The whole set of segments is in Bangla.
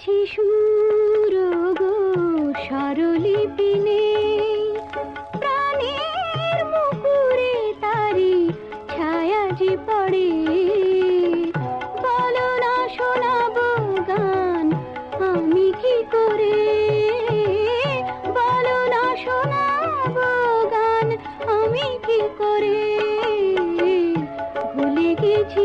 আছে সুর গো স্বরলিপি নেই। মুকুরে তারি ছায়া পড়ে। আমি করে? আমি করে? ভুলে গেছি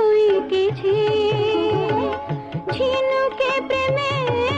এঁকেছে ঝিনুকে প্রেমের